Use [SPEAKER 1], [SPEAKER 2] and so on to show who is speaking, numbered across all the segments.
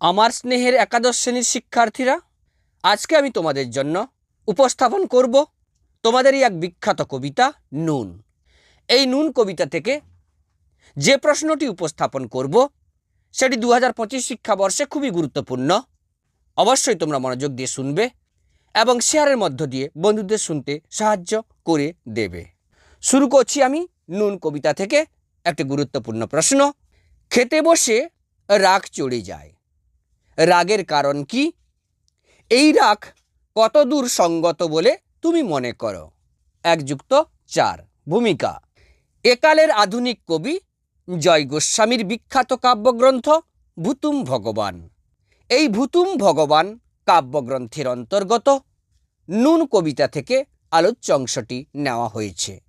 [SPEAKER 1] আমার স্নেহের একাদশ শ্রেণির শিক্ষার্থীরা, আজকে আমি তোমাদের জন্য উপস্থাপন করব তোমাদেরই এক বিখ্যাত কবিতা নুন। এই নুন কবিতা থেকে যে প্রশ্নটি উপস্থাপন করব, সেটি দু হাজার পঁচিশ শিক্ষাবর্ষে খুবই গুরুত্বপূর্ণ। অবশ্যই তোমরা মনোযোগ দিয়ে শুনবে এবং শেয়ারের মধ্য দিয়ে বন্ধুদের শুনতে সাহায্য করে দেবে। শুরু করছি আমি নুন কবিতা থেকে একটি গুরুত্বপূর্ণ প্রশ্ন। খেতে বসে রাগ চড়ে যায়। রাগের কারণ কি? এই রাগ কত দূর সঙ্গত বলে তুমি মনে করো? এক যুক্ত চার, ভূমিকা। একালের আধুনিক কবি জয় গোস্বামীর বিখ্যাত কাব্যগ্রন্থ ভুতুম ভগবান। এই ভুতুম ভগবান কাব্যগ্রন্থের অন্তর্গত নুন কবিতা থেকে আলোচ্য অংশটি নেওয়া হয়েছে।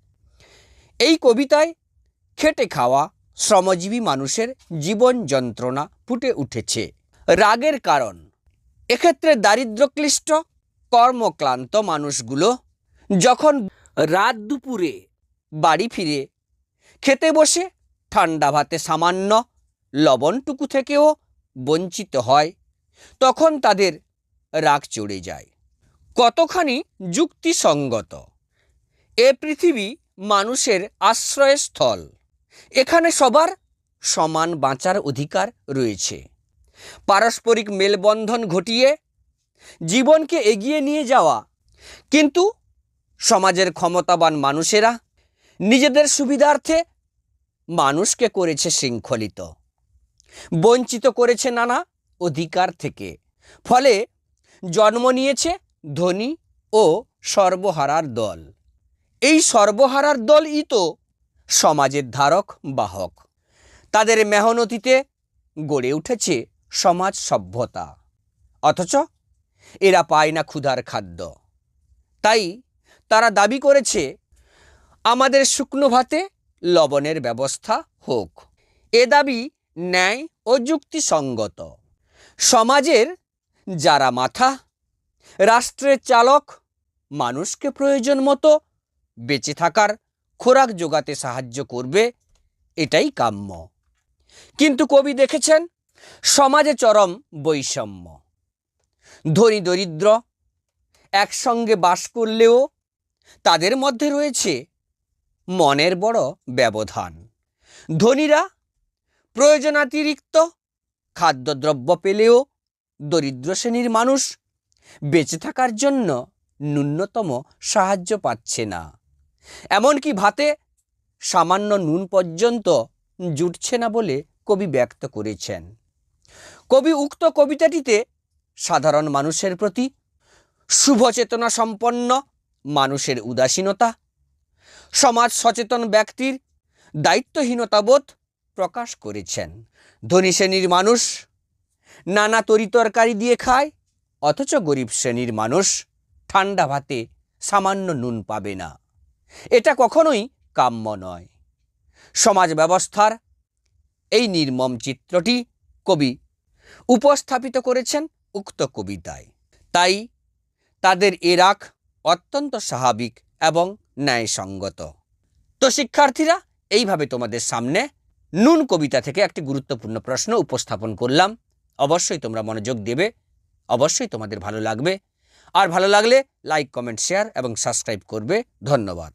[SPEAKER 1] এই কবিতায় খেটে খাওয়া শ্রমজীবী মানুষের জীবন যন্ত্রণা ফুটে উঠেছে। রাগের কারণ। এক্ষেত্রে দারিদ্রক্লিষ্ট কর্মক্লান্ত মানুষগুলো যখন রাত দুপুরে বাড়ি ফিরে, খেতে বসে ঠান্ডা ভাতে সামান্য লবণটুকু থেকেও বঞ্চিত হয়, তখন তাদের রাগ চড়ে যায়। কতখানি যুক্তিসঙ্গত। এ পৃথিবী মানুষের আশ্রয়স্থল। এখানে সবার সমান বাঁচার অধিকার রয়েছে। পারস্পরিক মেলবন্ধন ঘটিয়ে জীবনকে এগিয়ে নিয়ে যাওয়া। কিন্তু সমাজের ক্ষমতাবান মানুষেরা নিজেদের সুবিধার্থে মানুষকে করেছে শৃঙ্খলিত। বঞ্চিত করেছে নানা অধিকার থেকে। ফলে জন্ম নিয়েছে ধনী ও সর্বহারার দল। এই সর্বহারার দলই তো সমাজের ধারক, বাহক। তাদের মেহনতিতে গড়ে উঠেছে সমাজ সভ্যতা। অথচ এরা পায় না ক্ষুধার খাদ্য। তাই তারা দাবি করেছে, আমাদের শুকনো ভাতে লবণের ব্যবস্থা হোক। এ দাবি ন্যায় ও যুক্তিসঙ্গত। সমাজের যারা মাথা, রাষ্ট্রের চালক, মানুষকে প্রয়োজন মতো বেঁচে থাকার খোরাক জোগাতে সাহায্য করবে, এটাই কাম্য। কিন্তু কবি দেখেছেন সমাজে চরম বৈষম্য। ধনী দরিদ্র একসঙ্গে বাস করলেও তাদের মধ্যে রয়েছে মনের বড় ব্যবধান। ধনীরা প্রয়োজনাতিরিক্ত খাদ্যদ্রব্য পেলেও দরিদ্র শ্রেণির মানুষ বেঁচে থাকার জন্য ন্যূনতম সাহায্য পাচ্ছে না। এমনকি ভাতে সামান্য নুন পর্যন্ত জুটছে না বলে কবি ব্যক্ত করেছেন। কবি উক্ত কবিতাটিতে সাধারণ মানুষের প্রতি শুভ চেতনা সম্পন্ন মানুষের উদাসীনতা, সমাজ সচেতন ব্যক্তির দায়িত্বহীনতাবোধ প্রকাশ করেছেন। ধনী শ্রেণির মানুষ নানা তরিতরকারি দিয়ে খায়, অথচ গরিব শ্রেণির মানুষ ঠান্ডা ভাতে সামান্য নুন পাবে না। এটা কখনোই কাম্য নয়। সমাজ ব্যবস্থার এই নির্মম চিত্রটি কবি উপস্থাপিত করেছেন উক্ত কবিতায়। তাই তাদের এ রাগ অত্যন্ত স্বাভাবিক এবং ন্যায়সঙ্গত। তো শিক্ষার্থীরা, এইভাবে তোমাদের সামনে নুন কবিতা থেকে একটি গুরুত্বপূর্ণ প্রশ্ন উপস্থাপন করলাম। অবশ্যই তোমরা মনোযোগ দেবে, অবশ্যই তোমাদের ভালো লাগবে। আর ভালো লাগলে লাইক, কমেন্ট, শেয়ার এবং সাবস্ক্রাইব করবে। ধন্যবাদ।